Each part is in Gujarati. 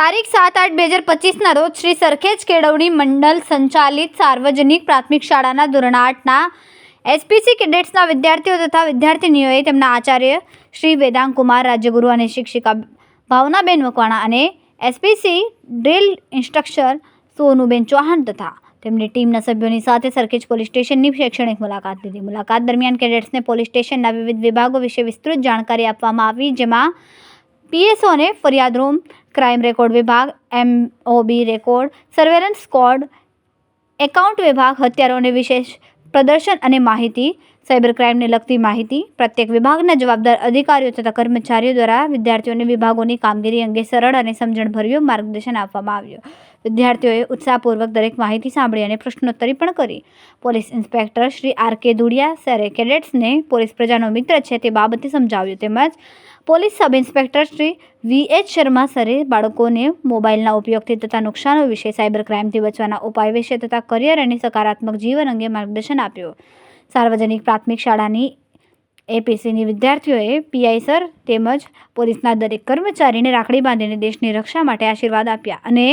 તારીખ સાત આઠ બે હજાર પચીસના રોજ શ્રી સરખેજ કેળવણી મંડળ સંચાલિત સાર્વજનિક પ્રાથમિક શાળાના ધોરણ આઠના એસપીસી કેડેટ્સના વિદ્યાર્થીઓ તથા વિદ્યાર્થિનીઓએ તેમના આચાર્ય શ્રી વેદાંગ કુમાર, રાજ્યગુરુ અને શિક્ષિકા ભાવનાબેન મકવાણા અને SPC drill instructor Sonuben Chauhan તથા તેમની ટીમના સભ્યોની સાથે સરખેજ પોલીસ સ્ટેશનની શૈક્ષણિક મુલાકાત લીધી. મુલાકાત દરમિયાન કેડેટ્સને પોલીસ સ્ટેશનના વિવિધ વિભાગો વિશે વિસ્તૃત જાણકારી આપવામાં આવી, જેમાં પીએસઓને ફરિયાદ રૂમ, ક્રાઇમ રેકોર્ડ વિભાગ, MOB record, surveillance squad, account વિભાગ હત્યારોને વિશેષ પ્રદર્શન અને માહિતી સાયબર ક્રાઇમને લગતી માહિતી પ્રત્યેક વિભાગના જવાબદાર અધિકારીઓ તથા કર્મચારીઓ દ્વારા વિદ્યાર્થીઓને વિભાગોની કામગીરી અંગે સરળ અને સમજણભર્યું માર્ગદર્શન આપવામાં આવ્યું. વિદ્યાર્થીઓએ ઉત્સાહપૂર્વક દરેક માહિતી સાંભળી અને પ્રશ્નોત્તરી પણ કરી. Police inspector Shri R K દુડિયા સરે કેડેટ્સને પોલીસ પ્રજાનો મિત્ર છે તે બાબતે સમજાવ્યું. તેમજ police sub inspector Shri V H Sharma સરે બાળકોને મોબાઈલના ઉપયોગથી તથા નુકસાનો વિશે સાયબર ક્રાઇમથી બચવાના ઉપાય વિશે તથા કરિયર અને સકારાત્મક જીવન અંગે માર્ગદર્શન આપ્યું. સાર્વજનિક પ્રાથમિક શાળાની એપીસીની વિદ્યાર્થીઓએ પીઆઈ સર તેમજ પોલીસના દરેક કર્મચારીને રાખડી બાંધીને દેશની રક્ષા માટે આશીર્વાદ આપ્યા અને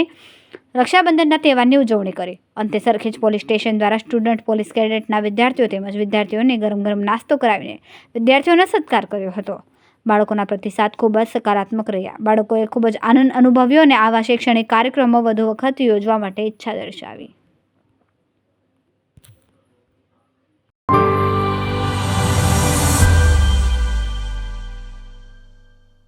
રક્ષાબંધનના તહેવારની ઉજવણી કરી. અંતે સરખેજ પોલીસ સ્ટેશન દ્વારા સ્ટુડન્ટ પોલીસ કેડેટના વિદ્યાર્થીઓ તેમજ વિદ્યાર્થીઓને ગરમ ગરમ નાસ્તો કરાવીને વિદ્યાર્થીઓનો સત્કાર કર્યો હતો. બાળકોના પ્રતિસાદ ખૂબ જ સકારાત્મક રહ્યા. બાળકોએ ખૂબ જ આનંદ અનુભવ્યો અને આવા શૈક્ષણિક કાર્યક્રમો વધુ વખત યોજવા માટે ઈચ્છા દર્શાવી.